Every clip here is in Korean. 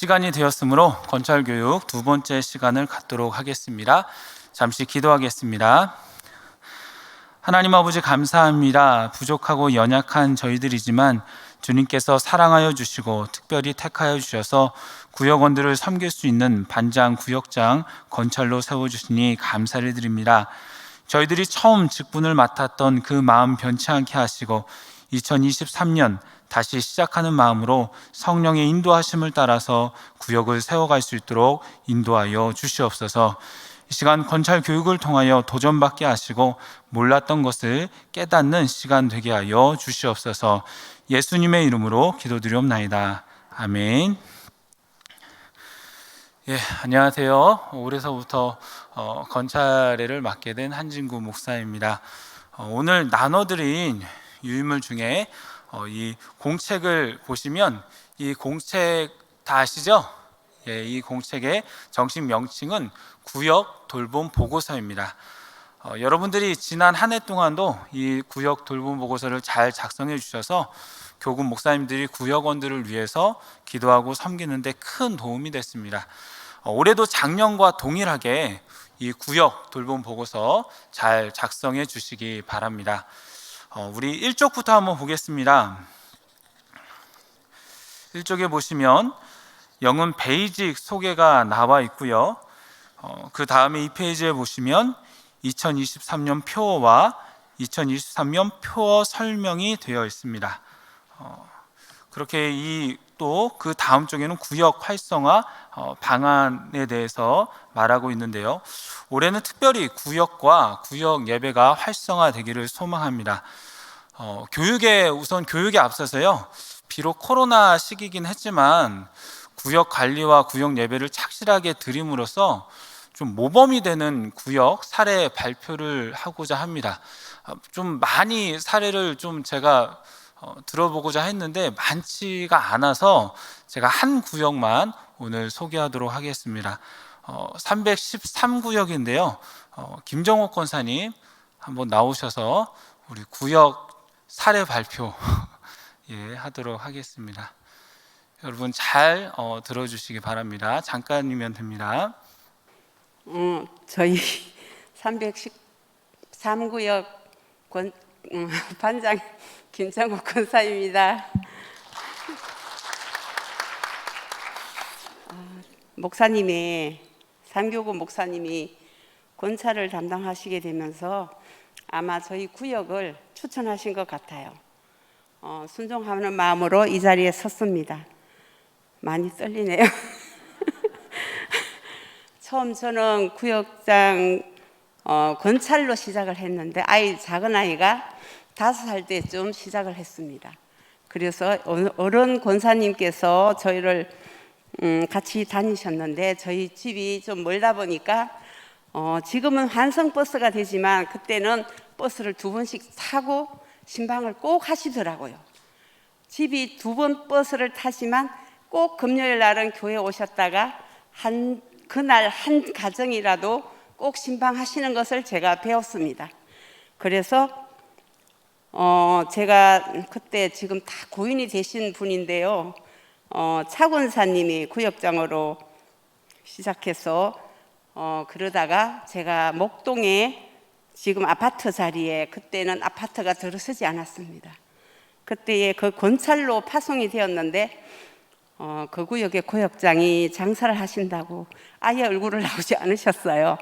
시간이 되었으므로 건찰 교육 두 번째 시간을 갖도록 하겠습니다. 잠시 기도하겠습니다. 하나님 아버지 감사합니다. 부족하고 연약한 저희들이지만 주님께서 사랑하여 주시고 특별히 택하여 주셔서 구역원들을 섬길 수 있는 반장 구역장 건찰로 세워 주시니 감사를 드립니다. 저희들이 처음 직분을 맡았던 그 마음 변치 않게 하시고 2023년 다시 시작하는 마음으로 성령의 인도하심을 따라서 구역을 세워갈 수 있도록 인도하여 주시옵소서. 이 시간 건찰 교육을 통하여 도전받게 하시고 몰랐던 것을 깨닫는 시간 되게 하여 주시옵소서. 예수님의 이름으로 기도드리옵나이다. 아멘. 예, 안녕하세요. 올해서부터 어, 건찰회를 맡게 된 한진구 목사입니다. 어, 오늘 나눠드린 유인물 중에 어, 이 공책을 보시면 이 공책 다 아시죠? 예, 이 공책의 정식 명칭은 구역 돌봄 보고서입니다. 어, 여러분들이 지난 한 해 동안도 이 구역 돌봄 보고서를 잘 작성해 주셔서 교군 목사님들이 구역원들을 위해서 기도하고 섬기는데 큰 도움이 됐습니다. 어, 올해도 작년과 동일하게 이 구역 돌봄 보고서 잘 작성해 주시기 바랍니다. 어, 우리 1쪽부터 한번 보겠습니다. 1쪽에 보시면 영은 베이직 소개가 나와 있고요. 어, 그 다음에 이 페이지에 보시면 2023년 표어와 2023년 표어 설명이 되어 있습니다. 어, 그렇게 이 또 그 다음 쪽에는 구역 활성화 어, 방안에 대해서 말하고 있는데요. 올해는 특별히 구역과 구역 예배가 활성화되기를 소망합니다. 어, 교육에 우선 교육에 앞서서요. 비록 코로나 시기긴 했지만 구역 관리와 구역 예배를 착실하게 드림으로써 좀 모범이 되는 구역 사례 발표를 하고자 합니다. 어, 좀 많이 사례를 좀 제가 어, 들어보고자 했는데 많지가 않아서 제가 한 구역만 오늘 소개하도록 하겠습니다. 어, 313구역인데요. 어, 김정옥 권사님 한번 나오셔서 우리 구역 사례 발표 예, 하도록 하겠습니다. 여러분 잘 어, 들어주시기 바랍니다. 잠깐이면 됩니다. 음, 저희 313구역 권, 음, 반장 김창국 권사입니다. 아, 목사님이 상교구 목사님이 권찰을 담당하시게 되면서 아마 저희 구역을 추천하신 것 같아요. 어, 순종하는 마음으로 이 자리에 섰습니다. 많이 떨리네요. 처음 저는 구역장 어, 건찰로 시작을 했는데 아이 작은 아이가 다섯 살 때쯤 시작을 했습니다. 그래서 어른 권사님께서 저희를 음, 같이 다니셨는데 저희 집이 좀 멀다 보니까 어, 지금은 환성 버스가 되지만 그때는 버스를 두 번씩 타고 신방을 꼭 하시더라고요. 집이 두 번 버스를 타지만 꼭 금요일 날은 교회 오셨다가 한 그날 한 가정이라도 꼭 신방하시는 것을 제가 배웠습니다. 그래서 어 제가 그때 지금 다 고인이 되신 분인데요. 어 차권사님이 구역장으로 시작해서 어 그러다가 제가 목동에 지금 아파트 자리에 그때는 아파트가 들어서지 않았습니다. 그때에 그 건찰로 파송이 되었는데 어, 그 구역의 구역장이 장사를 하신다고 아예 얼굴을 나오지 않으셨어요.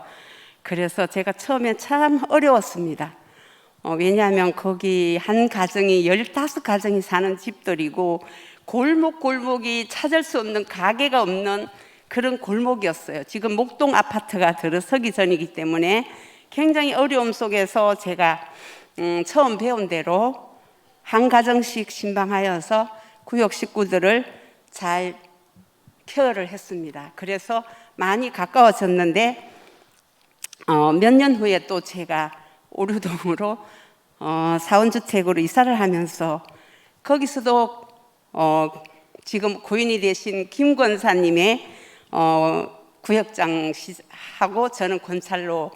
그래서 제가 처음에 참 어려웠습니다. 어, 왜냐하면 거기 한 가정이 열다섯 가정이 사는 집들이고 골목 골목이 찾을 수 없는 가게가 없는 그런 골목이었어요. 지금 목동 아파트가 들어서기 전이기 때문에 굉장히 어려움 속에서 제가 음, 처음 배운 대로 한 가정씩 신방하여서 구역 식구들을 잘 케어를 했습니다. 그래서 많이 가까워졌는데 어, 몇 년 후에 또 제가 오류동으로 어, 사원주택으로 이사를 하면서 거기서도 어, 지금 고인이 되신 김 권사님의 어, 구역장 하고 저는 권찰로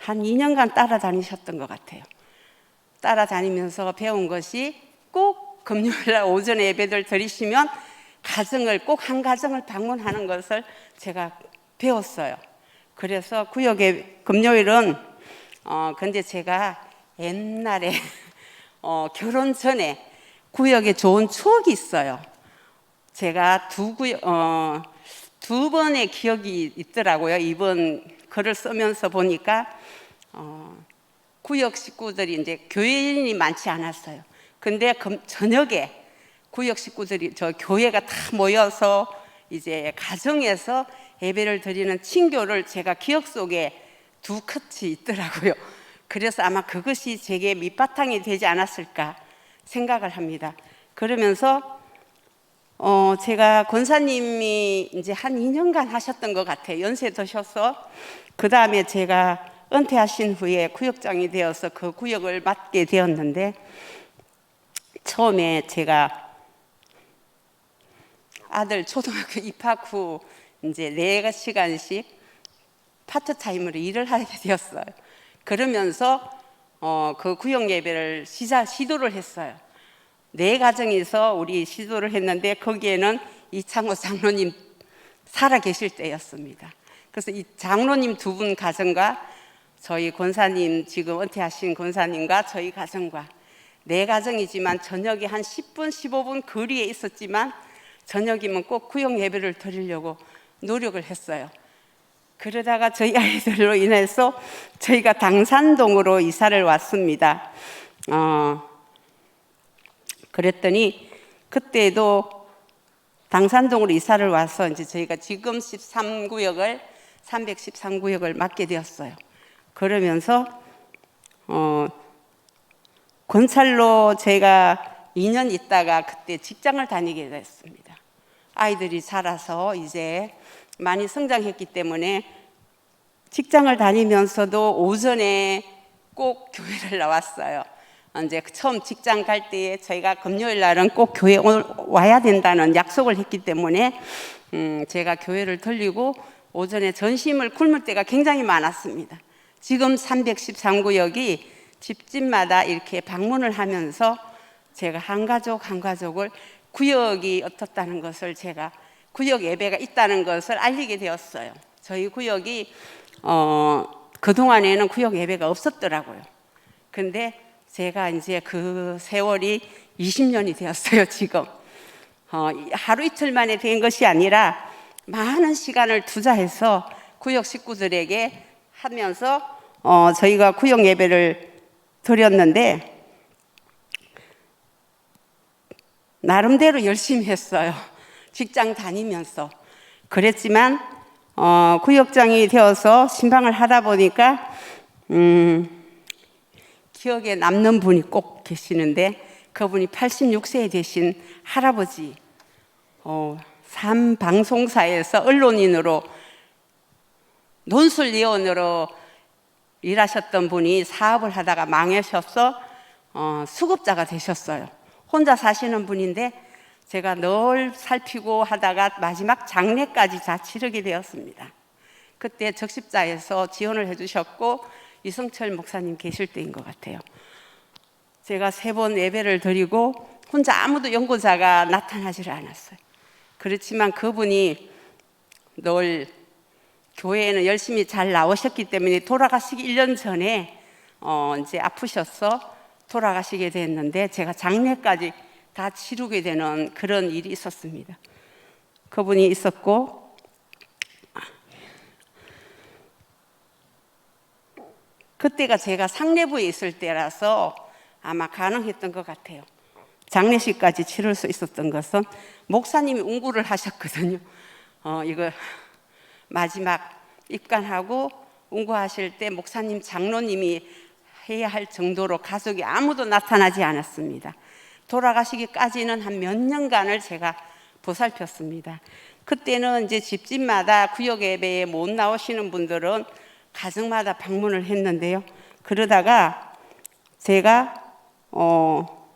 한 2년간 따라다니셨던 것 같아요. 따라다니면서 배운 것이 꼭 금요일 날 오전에 예배들 드리시면 가정을 꼭 한 가정을 방문하는 것을 제가 배웠어요. 그래서 구역의 금요일은 어 근데 제가 옛날에 어 결혼 전에 구역에 좋은 추억이 있어요. 제가 두 구역 어 두 번의 기억이 있더라고요. 이번 글을 쓰면서 보니까 어 구역 식구들이 이제 교회인이 많지 않았어요. 근데 금, 저녁에 구역 식구들이 저 교회가 다 모여서 이제 가정에서 예배를 드리는 친교를 제가 기억 속에 두 컷이 있더라고요. 그래서 아마 그것이 제게 밑바탕이 되지 않았을까 생각을 합니다. 그러면서 어 제가 권사님이 이제 한 2년간 하셨던 것 같아요. 연세 드셔서 그 다음에 제가 은퇴하신 후에 구역장이 되어서 그 구역을 맡게 되었는데 처음에 제가 아들 초등학교 입학 후 이제 네 시간씩 파트타임으로 일을 하게 되었어요. 그러면서 어, 그 구역 예배를 시작 시도를 했어요. 네 가정에서 우리 시도를 했는데 거기에는 이창호 장로님 살아 계실 때였습니다. 그래서 이 장로님 두 분 가정과 저희 권사님 지금 은퇴하신 권사님과 저희 가정과 네 가정이지만 저녁에 한 10분 15분 거리에 있었지만 저녁이면 꼭 구역 예배를 드리려고 노력을 했어요. 그러다가 저희 아이들로 인해서 저희가 당산동으로 이사를 왔습니다. 어, 그랬더니 그때도 당산동으로 이사를 와서 이제 저희가 지금 13구역을 313구역을 맡게 되었어요. 그러면서 어, 건찰로 제가 2년 있다가 그때 직장을 다니게 됐습니다. 아이들이 자라서 이제 많이 성장했기 때문에 직장을 다니면서도 오전에 꼭 교회를 나왔어요. 이제 처음 직장 갈 때에 저희가 금요일 날은 꼭 교회 와야 된다는 약속을 했기 때문에 음, 제가 교회를 들리고 오전에 전심을 굶을 때가 굉장히 많았습니다. 지금 313구역이 집집마다 이렇게 방문을 하면서 제가 한 가족 한 가족을 구역이 어떻다는 것을 제가 구역 예배가 있다는 것을 알리게 되었어요. 저희 구역이 어, 그동안에는 구역 예배가 없었더라고요. 근데 제가 이제 그 세월이 20년이 되었어요, 지금. 어, 하루 이틀 만에 된 것이 아니라 많은 시간을 투자해서 구역 식구들에게 하면서 어, 저희가 구역 예배를 드렸는데 나름대로 열심히 했어요. 직장 다니면서. 그랬지만 어, 구역장이 되어서 신방을 하다 보니까 음, 기억에 남는 분이 꼭 계시는데 그분이 86세 되신 할아버지 어, 삼 방송사에서 언론인으로 논술위원으로 일하셨던 분이 사업을 하다가 망하셔서 어, 수급자가 되셨어요. 혼자 사시는 분인데 제가 늘 살피고 하다가 마지막 장례까지 다 치르게 되었습니다. 그때 적십자에서 지원을 해주셨고 이성철 목사님 계실 때인 것 같아요. 제가 세 번 예배를 드리고 혼자 아무도 연구자가 나타나지를 않았어요. 그렇지만 그분이 늘 교회에는 열심히 잘 나오셨기 때문에 돌아가시기 1년 전에 어 이제 아프셔서 돌아가시게 됐는데 제가 장례까지 다 치르게 되는 그런 일이 있었습니다. 그분이 있었고 그때가 제가 상례부에 있을 때라서 아마 가능했던 것 같아요. 장례식까지 치를 수 있었던 것은 목사님이 운구를 하셨거든요. 어, 이거 마지막 입관하고 운구하실 때 목사님 장로님이 해야 할 정도로 가족이 아무도 나타나지 않았습니다. 돌아가시기까지는 한 몇 년간을 제가 보살폈습니다. 그때는 이제 집집마다 구역 예배에 못 나오시는 분들은 가정마다 방문을 했는데요. 그러다가 제가 어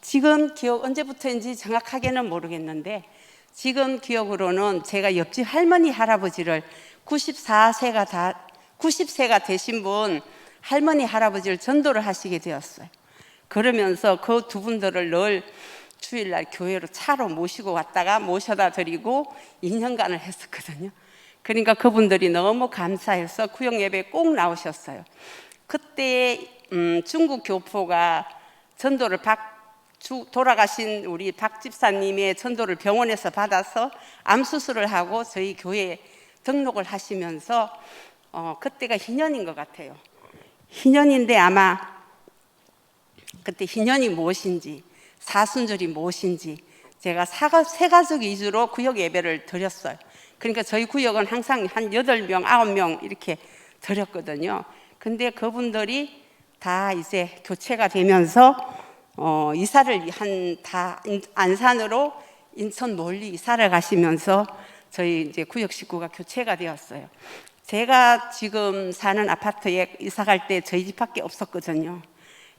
지금 기억 언제부터인지 정확하게는 모르겠는데 지금 기억으로는 제가 옆집 할머니 할아버지를 94세가 다 90세가 되신 분 할머니 할아버지를 전도를 하시게 되었어요. 그러면서 그 두 분들을 늘 주일날 교회로 차로 모시고 왔다가 모셔다 드리고 2년간을 했었거든요. 그러니까 그분들이 너무 감사해서 구역 예배 꼭 나오셨어요. 그때 음, 중국 교포가 전도를 박 주, 돌아가신 우리 박 집사님의 전도를 병원에서 받아서 암 수술을 하고 저희 교회에 등록을 하시면서 어, 그때가 희년인 것 같아요. 희년인데 아마 그때 희년이 무엇인지 사순절이 무엇인지 제가 사가, 세 가족 위주로 구역 예배를 드렸어요. 그러니까 저희 구역은 항상 한 여덟 명 아홉 명 이렇게 드렸거든요. 근데 그분들이 다 이제 교체가 되면서 어, 이사를 한 다 안산으로 인천 멀리 이사를 가시면서 저희 이제 구역 식구가 교체가 되었어요. 제가 지금 사는 아파트에 이사 갈 때 저희 집밖에 없었거든요.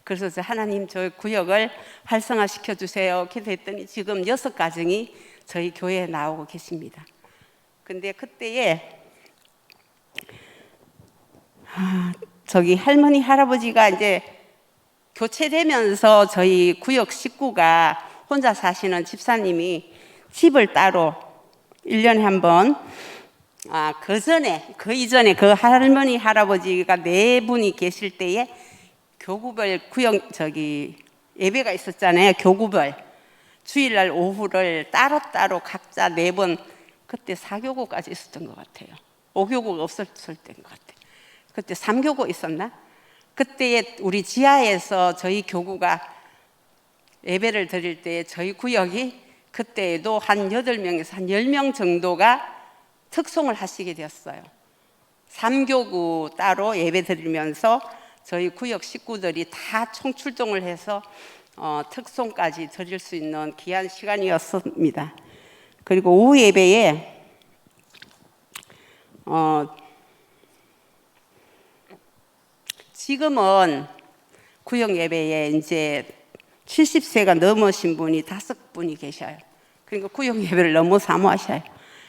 그래서 저 하나님 저 구역을 활성화 시켜 주세요. 기도했더니 지금 여섯 가정이 저희 교회에 나오고 계십니다. 근데 그때에 아, 저기 할머니 할아버지가 이제 교체되면서 저희 구역 식구가 혼자 사시는 집사님이 집을 따로 1년에 한 번, 아, 그 전에, 그 이전에 그 할머니, 할아버지가 네 분이 계실 때에 교구별 구역, 저기, 예배가 있었잖아요. 교구별. 주일날 오후를 따로따로 각자 네 번, 그때 사교구까지 있었던 것 같아요. 오교구가 없었을 때인 것 같아요. 그때 삼교구 있었나? 그때에 우리 지하에서 저희 교구가 예배를 드릴 때 저희 구역이 그때에도 한 여덟 명에서한 열명 정도가 특송을 하시게 되었어요. 삼교구 따로 예배 드리면서 저희 구역 식구들이 다 총출동을 해서 어, 특송까지 드릴 수 있는 귀한 시간이었습니다. 그리고 오후 예배에 어, 지금은 구역 예배에 이제 70세가 넘으신 분이 다섯 분이 계셔요. 그러니까 구역 예배를 너무 사모하셔요.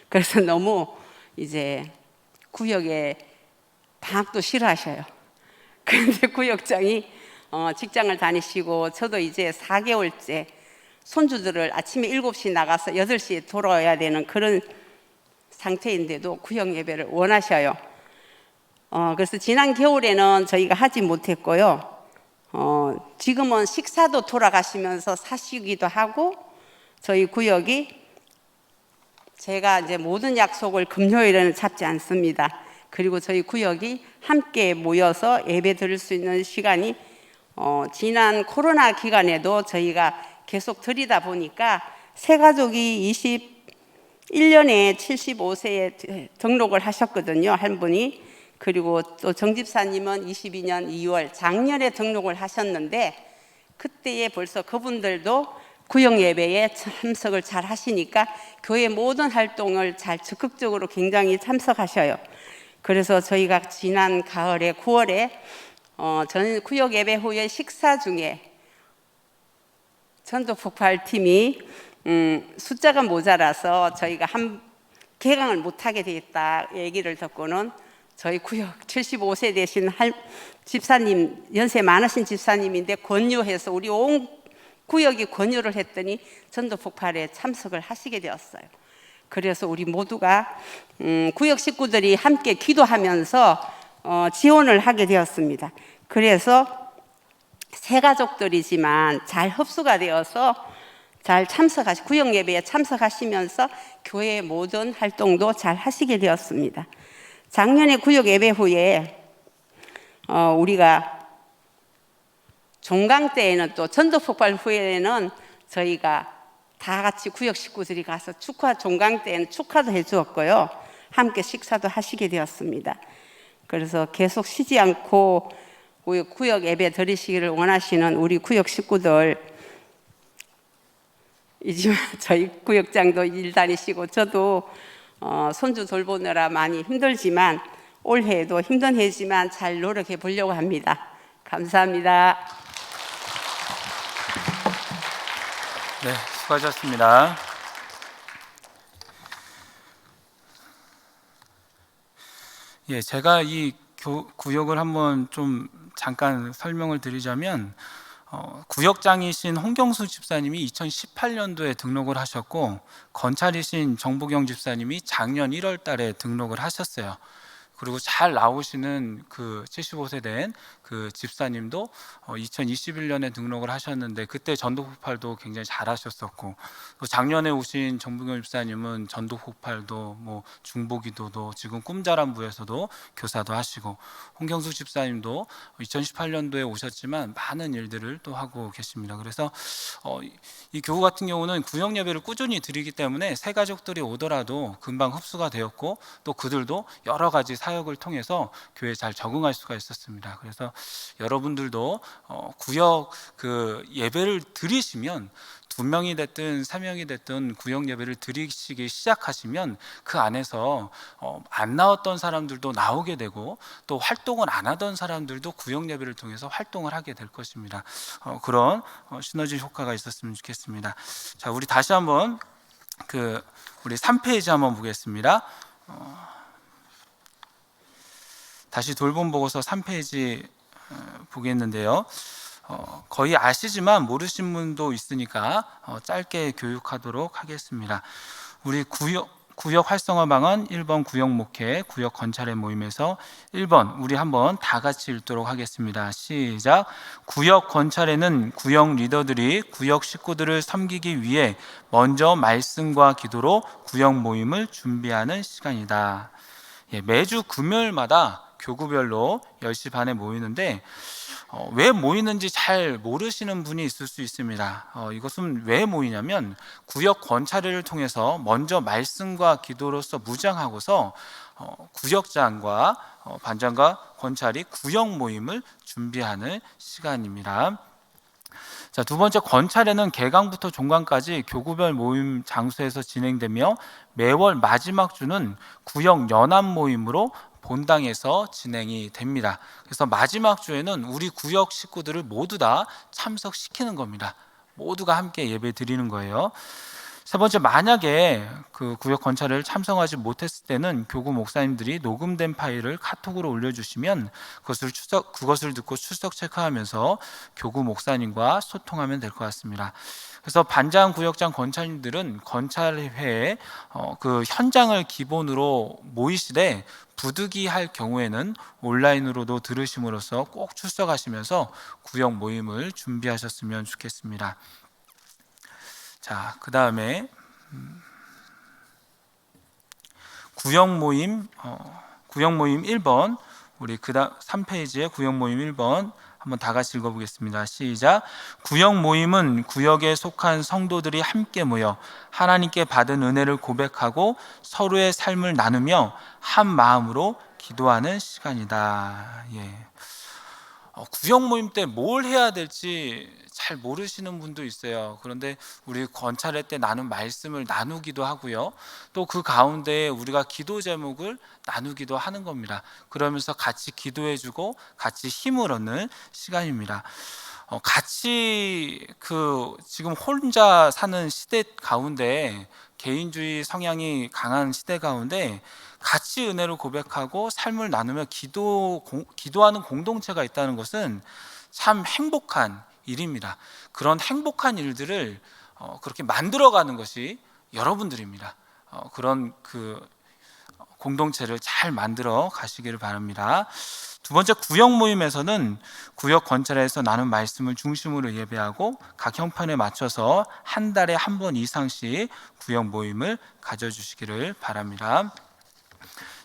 그래서 너무 이제 구역에 방학도 싫어하셔요. 그런데 구역장이 어, 직장을 다니시고 저도 이제 4개월째 손주들을 아침에 7시 나가서 8시에 돌아와야 되는 그런 상태인데도 구역 예배를 원하셔요. 어, 그래서 지난 겨울에는 저희가 하지 못했고요. 어, 지금은 식사도 돌아가시면서 사시기도 하고 저희 구역이 제가 이제 모든 약속을 금요일에는 잡지 않습니다. 그리고 저희 구역이 함께 모여서 예배 드릴 수 있는 시간이 어, 지난 코로나 기간에도 저희가 계속 드리다 보니까 세 가족이 21년에 75세에 등록을 하셨거든요. 한 분이. 그리고 또 정집사님은 22년 2월 작년에 등록을 하셨는데 그때에 벌써 그분들도 구역 예배에 참석을 잘 하시니까 교회 모든 활동을 잘 적극적으로 굉장히 참석하셔요. 그래서 저희가 지난 가을에 9월에 어, 전 구역 예배 후에 식사 중에 전도 폭발팀이 음, 숫자가 모자라서 저희가 한 개강을 못하게 되겠다 얘기를 듣고는 저희 구역 75세 되신 할 집사님 연세 많으신 집사님인데 권유해서 우리 온 구역이 권유를 했더니 전도 폭발에 참석을 하시게 되었어요. 그래서 우리 모두가 음, 구역 식구들이 함께 기도하면서 어, 지원을 하게 되었습니다. 그래서 세 가족들이지만 잘 흡수가 되어서 잘 참석하시 구역 예배에 참석하시면서 교회 모든 활동도 잘 하시게 되었습니다. 작년에 구역 예배 후에 어, 우리가 종강 때에는 또 전도 폭발 후에는 저희가 다 같이 구역 식구들이 가서 축하 종강 때에는 축하도 해주었고요. 함께 식사도 하시게 되었습니다. 그래서 계속 쉬지 않고 우리 구역 예배 드리시기를 원하시는 우리 구역 식구들 이지만 저희 구역장도 일 다니시고 저도 어, 손주 돌보느라 많이 힘들지만 올해에도 힘든 해지만 잘 노력해 보려고 합니다. 감사합니다. 네, 수고하셨습니다. 예, 제가 이 교, 구역을 한번 좀 잠깐 설명을 드리자면 어, 구역장이신 홍경수 집사님이 2018년도에 등록을 하셨고 건찰이신 정부경 집사님이 작년 1월 달에 등록을 하셨어요. 그리고 잘 나오시는 그 75세 된 그 집사님도 어, 2021년에 등록을 하셨는데 그때 전도 폭발도 굉장히 잘하셨었고 또 작년에 오신 정부경 집사님은 전도 폭발도 뭐 중보기도도 지금 꿈자람부에서도 교사도 하시고 홍경수 집사님도 2018년도에 오셨지만 많은 일들을 또 하고 계십니다. 그래서 어, 이- 이 교우 같은 경우는 구역 예배를 꾸준히 드리기 때문에 새 가족들이 오더라도 금방 흡수가 되었고 또 그들도 여러 가지 사 역을 통해서 교회에 잘 적응할 수가 있었습니다. 그래서 여러분들도 어, 구역 그 예배를 드리시면 두 명이 됐든 세 명이 됐든 구역 예배를 드리시기 시작하시면 그 안에서 어, 안 나왔던 사람들도 나오게 되고 또 활동을 안 하던 사람들도 구역 예배를 통해서 활동을 하게 될 것입니다. 어, 그런 어, 시너지 효과가 있었으면 좋겠습니다. 자, 우리 다시 한번 그 우리 3페이지 한번 보겠습니다. 어, 다시 돌봄 보고서 3페이지 어, 보겠는데요. 어, 거의 아시지만 모르신 분도 있으니까 어, 짧게 교육하도록 하겠습니다. 우리 구역 구역 활성화 방안 1번 구역 목회 구역 건찰의 모임에서 1번 우리 한번 다 같이 읽도록 하겠습니다. 시작. 구역 건찰에는 구역 리더들이 구역 식구들을 섬기기 위해 먼저 말씀과 기도로 구역 모임을 준비하는 시간이다. 예, 매주 금요일마다 교구별로 10시 반에 모이는데 어, 왜 모이는지 잘 모르시는 분이 있을 수 있습니다. 어, 이것은 왜 모이냐면 구역 권찰회를 통해서 먼저 말씀과 기도로서 무장하고서 어, 구역장과 어, 반장과 권찰이 구역 모임을 준비하는 시간입니다. 자, 두 번째 권찰회는 개강부터 종강까지 교구별 모임 장소에서 진행되며 매월 마지막 주는 구역 연합 모임으로 본당에서 진행이 됩니다. 그래서 마지막 주에는 우리 구역 식구들을 모두 다 참석시키는 겁니다. 모두가 함께 예배 드리는 거예요. 세 번째 만약에 그 구역 건찰을 참석하지 못했을 때는 교구 목사님들이 녹음된 파일을 카톡으로 올려주시면 그것을 추적 그것을 듣고 출석 체크하면서 교구 목사님과 소통하면 될 것 같습니다. 그래서 반장 구역장 건찰님들은 건찰회에 어, 그 현장을 기본으로 모이시되 부득이 할 경우에는 온라인으로도 들으심으로써 꼭 출석하시면서 구역 모임을 준비하셨으면 좋겠습니다. 자, 그 다음에 음, 구역 모임 어, 구역 모임 1번 우리 그다음 3페이지에 구역 모임 1번 한번 다 같이 읽어보겠습니다. 시작. 구역 모임은 구역에 속한 성도들이 함께 모여 하나님께 받은 은혜를 고백하고 서로의 삶을 나누며 한 마음으로 기도하는 시간이다. 예. 어, 구역 모임 때 뭘 해야 될지 잘 모르시는 분도 있어요. 그런데 우리 권찰회 때 나눈 말씀을 나누기도 하고요. 또 그 가운데 우리가 기도 제목을 나누기도 하는 겁니다. 그러면서 같이 기도해주고 같이 힘을 얻는 시간입니다. 어, 같이 그 지금 혼자 사는 시대 가운데 개인주의 성향이 강한 시대 가운데 같이 은혜를 고백하고 삶을 나누며 기도 공, 기도하는 공동체가 있다는 것은 참 행복한 일입니다. 그런 행복한 일들을 어, 그렇게 만들어가는 것이 여러분들입니다. 어, 그런 그 공동체를 잘 만들어 가시기를 바랍니다. 두 번째 구역 모임에서는 구역 건찰에서 나눈 말씀을 중심으로 예배하고 각 형편에 맞춰서 한 달에 한 번 이상씩 구역 모임을 가져주시기를 바랍니다.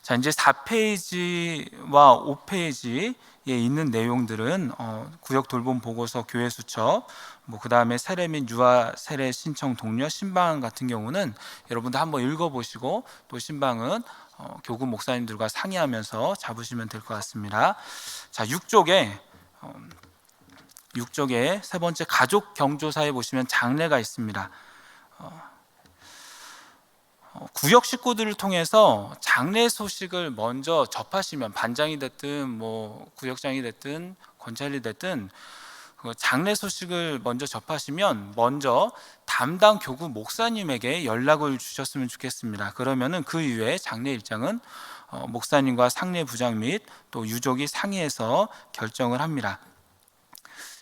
자 이제 4페이지와 5페이지에 있는 내용들은 어, 구역 돌봄 보고서 교회 수첩 뭐 그다음에 세례 및 유아 세례 신청 동료 신방 같은 경우는 여러분들 한번 읽어 보시고 또 신방은 어, 교구 목사님들과 상의하면서 잡으시면 될 것 같습니다. 자 6쪽에 어, 6쪽에 세 번째 가족 경조사에 보시면 장례가 있습니다. 어, 구역 식구들을 통해서 장례 소식을 먼저 접하시면 반장이 됐든 뭐 구역장이 됐든 권찰이 됐든 그 장례 소식을 먼저 접하시면 먼저 담당 교구 목사님에게 연락을 주셨으면 좋겠습니다. 그러면은 그 이후에 장례 일정은 어, 목사님과 상례 부장 및 또 유족이 상의해서 결정을 합니다.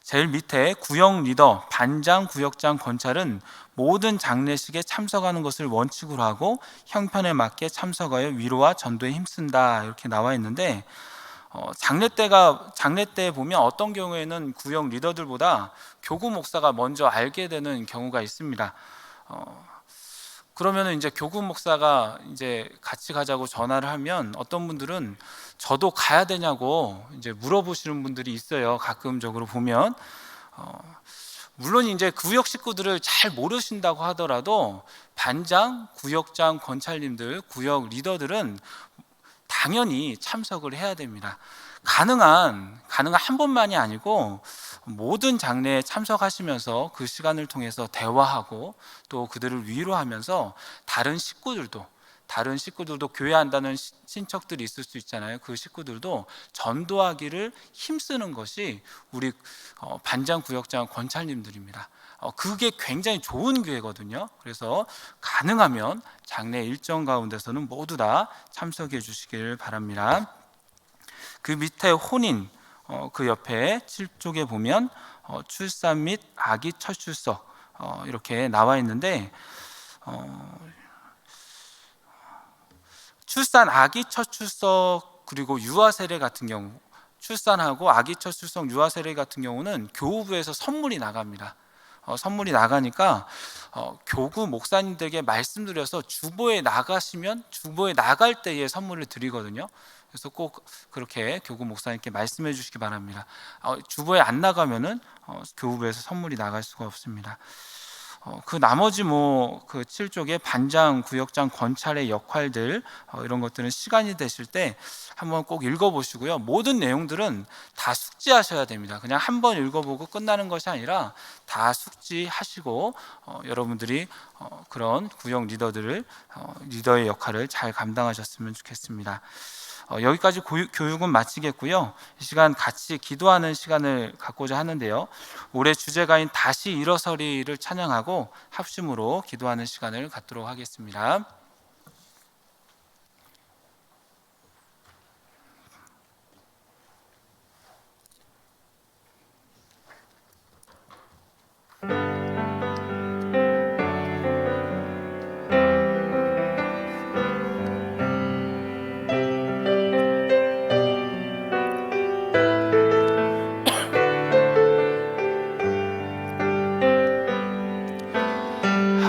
제일 밑에 구역 리더, 반장, 구역장, 건찰은 모든 장례식에 참석하는 것을 원칙으로 하고 형편에 맞게 참석하여 위로와 전도에 힘쓴다 이렇게 나와 있는데 어, 장례 때가 장례 때 보면 어떤 경우에는 구역 리더들보다 교구 목사가 먼저 알게 되는 경우가 있습니다. 어, 그러면은 이제 교구 목사가 이제 같이 가자고 전화를 하면 어떤 분들은 저도 가야 되냐고 이제 물어보시는 분들이 있어요. 가끔적으로 보면 어, 물론 이제 구역 식구들을 잘 모르신다고 하더라도 반장, 구역장, 건찰님들, 구역 리더들은 당연히 참석을 해야 됩니다. 가능한 가능한 한 번만이 아니고 모든 장례에 참석하시면서 그 시간을 통해서 대화하고 또 그들을 위로하면서 다른 식구들도 다른 식구들도 교회한다는 시- 친척들이 있을 수 있잖아요. 그 식구들도 전도하기를 힘쓰는 것이 우리 어, 반장 구역장 권찰님들입니다. 어, 그게 굉장히 좋은 교회거든요. 그래서 가능하면 장례 일정 가운데서는 모두 다 참석해 주시길 바랍니다. 그 밑에 혼인 어, 그 옆에 7쪽에 보면 어, 출산 및 아기 첫 출석 어, 이렇게 나와 있는데 어, 출산 아기 첫 출석 그리고 유아 세례 같은 경우 출산하고 아기 첫 출석 유아 세례 같은 경우는 교우부에서 선물이 나갑니다. 어, 선물이 나가니까 어, 교구 목사님들에게 말씀드려서 주보에 나가시면 주보에 나갈 때에 선물을 드리거든요. 그래서 꼭 그렇게 교구 목사님께 말씀해 주시기 바랍니다. 어, 주보에 안 나가면은 어, 교우부에서 선물이 나갈 수가 없습니다. 어, 그 나머지 뭐 그 7쪽에 반장, 구역장, 권찰의 역할들 어, 이런 것들은 시간이 되실 때 한번 꼭 읽어보시고요. 모든 내용들은 다 숙지하셔야 됩니다. 그냥 한 번 읽어보고 끝나는 것이 아니라 다 숙지하시고 어, 여러분들이 어, 그런 구역 리더들을 어, 리더의 역할을 잘 감당하셨으면 좋겠습니다. 어, 여기까지 교육은 마치겠고요. 이 시간 같이 기도하는 시간을 갖고자 하는데요. 올해 주제가인 다시 일어서리를 찬양하고 합심으로 기도하는 시간을 갖도록 하겠습니다.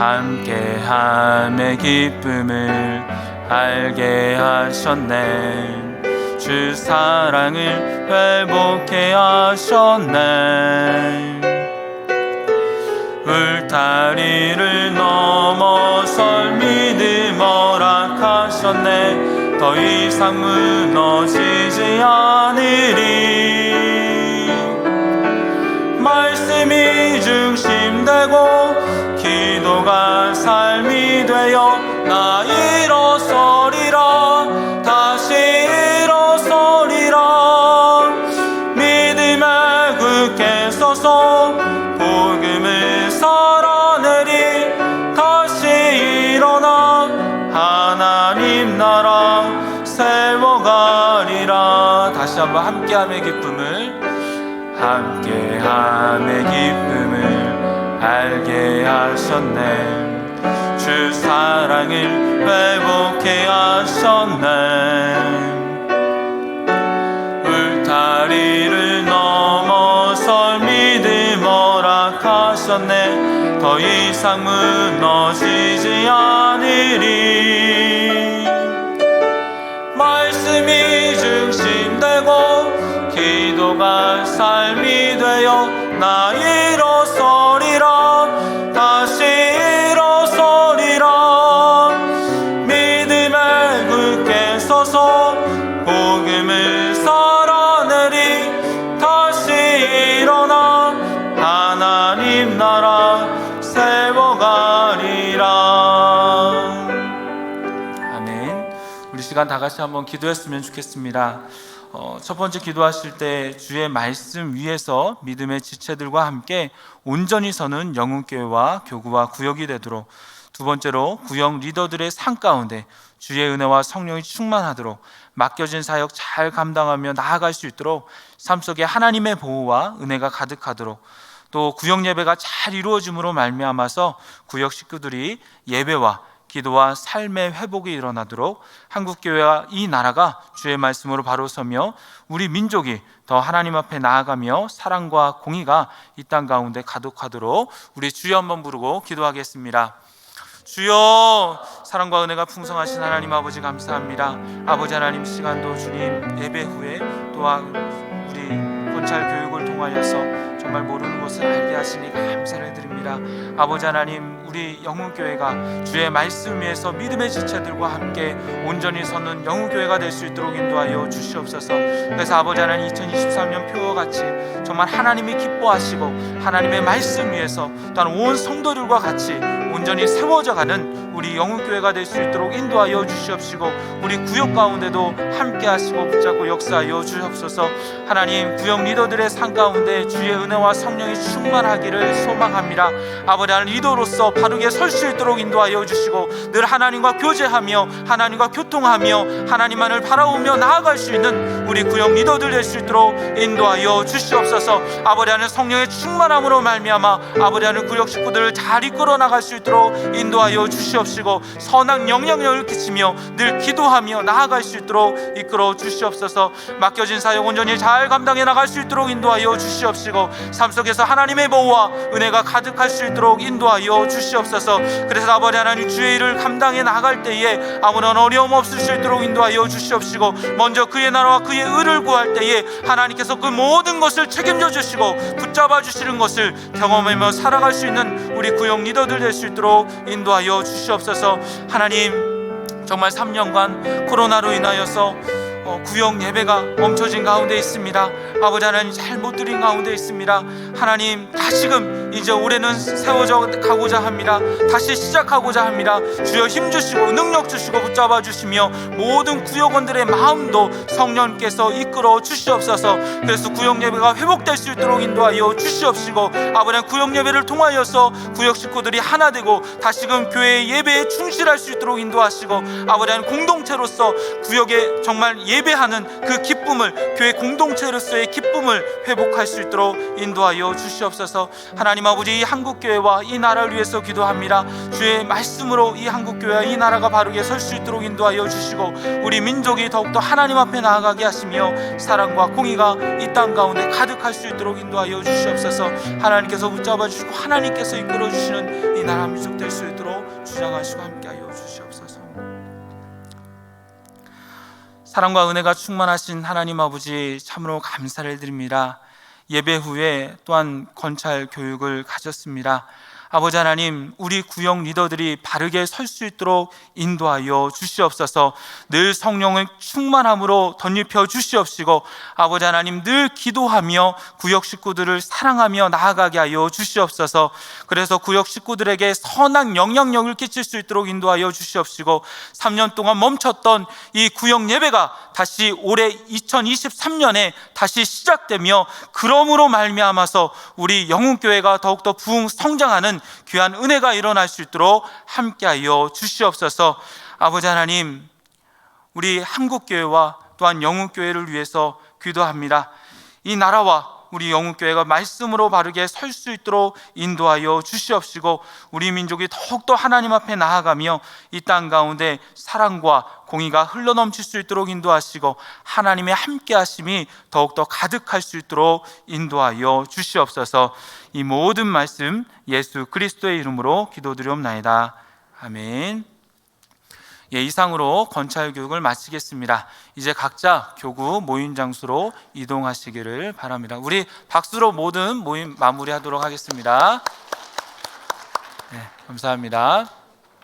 함께함의 기쁨을 알게 하셨네. 주 사랑을 회복해 하셨네. 울타리를 넘어설 믿음 허락하셨네. 더 이상 무너지지 않으리. 말씀이 중심되고 기도가 삶이 되어 나 일어서리라. 다시 일어서리라. 믿음에 굳게 서서 복음을 살아내리. 다시 일어나 하나님 나라 세워가리라. 다시 한번 함께함의 기쁨을 함께함의 기쁨을 알게 하셨네. 주 사랑을 회복해 하셨네. 울타리를 넘어설 믿음 허락하셨네. 더 이상 무너지지 않으리. 말씀이 중심되고 기도가 삶이 되어 나일 다 같이 한번 기도했으면 좋겠습니다. 어, 첫 번째 기도하실 때 주의 말씀 위에서 믿음의 지체들과 함께 온전히 서는 영웅교회와 교구와 구역이 되도록 두 번째로 구역 리더들의 삶 가운데 주의 은혜와 성령이 충만하도록 맡겨진 사역 잘 감당하며 나아갈 수 있도록 삶 속에 하나님의 보호와 은혜가 가득하도록 또 구역 예배가 잘 이루어짐으로 말미암아서 구역 식구들이 예배와 기도와 삶의 회복이 일어나도록 한국 교회와 이 나라가 주의 말씀으로 바로 서며 우리 민족이 더 하나님 앞에 나아가며 사랑과 공의가 이 땅 가운데 가득하도록 우리 주여 한번 부르고 기도하겠습니다. 주여 사랑과 은혜가 풍성하신 하나님 아버지 감사합니다. 아버지 하나님 시간도 주님 예배 후에 또한 우리 권찰 교육을 통하여서 정말 모르는 것을 알게 하시니 감사를 드립니다. 아버지 하나님 우리 영훈교회가 주의 말씀 위에서 믿음의 지체들과 함께 온전히 서는 영훈교회가 될 수 있도록 인도하여 주시옵소서 그래서 아버지 하나님 2023년 표와 같이 정말 하나님이 기뻐하시고 하나님의 말씀 위에서 또한 온 성도들과 같이 온전히 세워져 가는 우리 영훈교회가 될 수 있도록 인도하여 주시옵시고 우리 구역 가운데도 함께 하시고 붙잡고 역사하여 주옵소서. 하나님 구역 리더들의 삶 가운데 주의 은혜와 성령이 충만하기를 소망합니다. 아버지 하나님 리더로서 바르게 설 수 있도록 인도하여 주시고 늘 하나님과 교제하며 하나님과 교통하며 하나님만을 바라보며 나아갈 수 있는 우리 구역 리더들 될 수 있도록 인도하여 주시옵소서. 아버지 하나님 성령의 충만함으로 말미암아 아버지 하나님 구역 식구들을 잘 이끌어 나갈 수 있도록 인도하여 주시옵시고 선한 영향력을 끼치며 늘 기도하며 나아갈 수 있도록 이끌어 주시옵소서. 맡겨진 사역 온전히 잘 감당해 나갈 수 있도록 인도하여 주시옵시고 삶 속에서 하나님의 보호와 은혜가 가득할 수 있도록 인도하여 주시옵소서. 그래서 아버지 하나님 주의 일을 감당해 나갈 때에 아무런 어려움 없을 수 있도록 인도하여 주시옵시고 먼저 그의 나라와 그의 의를 구할 때에 하나님께서 그 모든 것을 책임져 주시고 붙잡아 주시는 것을 경험하며 살아갈 수 있는 우리 구역 리더들 될 수 있도록 인도하여 주시옵소서. 하나님 정말 3년간 코로나로 인하여서 어, 구역 예배가 멈춰진 가운데 있습니다. 아버지 하나님 잘 못 드린 가운데 있습니다. 하나님 다시금 이제 올해는 세워져 가고자 합니다. 다시 시작하고자 합니다. 주여 힘 주시고 능력 주시고 붙잡아 주시며 모든 구역원들의 마음도 성령께서 이끌어 주시옵소서. 그래서 구역 예배가 회복될 수 있도록 인도하여 주시옵시고 아버지 구역 예배를 통하여서 구역 식구들이 하나 되고 다시금 교회 예배에 충실할 수 있도록 인도하시고 아버지 공동체로서 구역에 정말 예배하는 그 기쁨을 교회 공동체로서의 기쁨을 회복할 수 있도록 인도하여 주시옵소서. 하나님 아버지 이 한국 교회와 이 나라를 위해서 기도합니다. 주의 말씀으로 이 한국 교회와 이 나라가 바르게 설 수 있도록 인도하여 주시고 우리 민족이 더욱더 하나님 앞에 나아가게 하시며 사랑과 공의가 이 땅 가운데 가득할 수 있도록 인도하여 주시옵소서. 하나님께서 붙잡아 주시고 하나님께서 이끌어 주시는 이 나라 민족 될 수 있도록 주장하시고 함께하여 주시옵소서. 사랑과 은혜가 충만하신 하나님 아버지 참으로 감사를 드립니다. 예배 후에 또한 건찰 교육을 가졌습니다. 아버지 하나님, 우리 구역 리더들이 바르게 설 수 있도록 인도하여 주시옵소서. 늘 성령의 충만함으로 덧입혀 주시옵시고 아버지 하나님 늘 기도하며 구역 식구들을 사랑하며 나아가게 하여 주시옵소서. 그래서 구역 식구들에게 선한 영향력을 끼칠 수 있도록 인도하여 주시옵시고 3년 동안 멈췄던 이 구역 예배가 다시 올해 2023년에 다시 시작되며 그러므로 말미암아서 우리 영훈 교회가 더욱더 부흥 성장하는 귀한 은혜가 일어날 수 있도록 함께하여 주시옵소서. 아버지 하나님, 우리 한국 교회와 또한 영훈 교회를 위해서 기도합니다. 이 나라와 우리 영훈 교회가 말씀으로 바르게 설 수 있도록 인도하여 주시옵시고 우리 민족이 더욱더 하나님 앞에 나아가며 이 땅 가운데 사랑과 공의가 흘러넘칠 수 있도록 인도하시고 하나님의 함께 하심이 더욱더 가득할 수 있도록 인도하여 주시옵소서. 이 모든 말씀 예수 그리스도의 이름으로 기도드리옵나이다. 아멘. 예, 이상으로 건찰 교육을 마치겠습니다. 이제 각자 교구 모임 장소로 이동하시기를 바랍니다. 우리 박수로 모든 모임 마무리하도록 하겠습니다. 네, 감사합니다.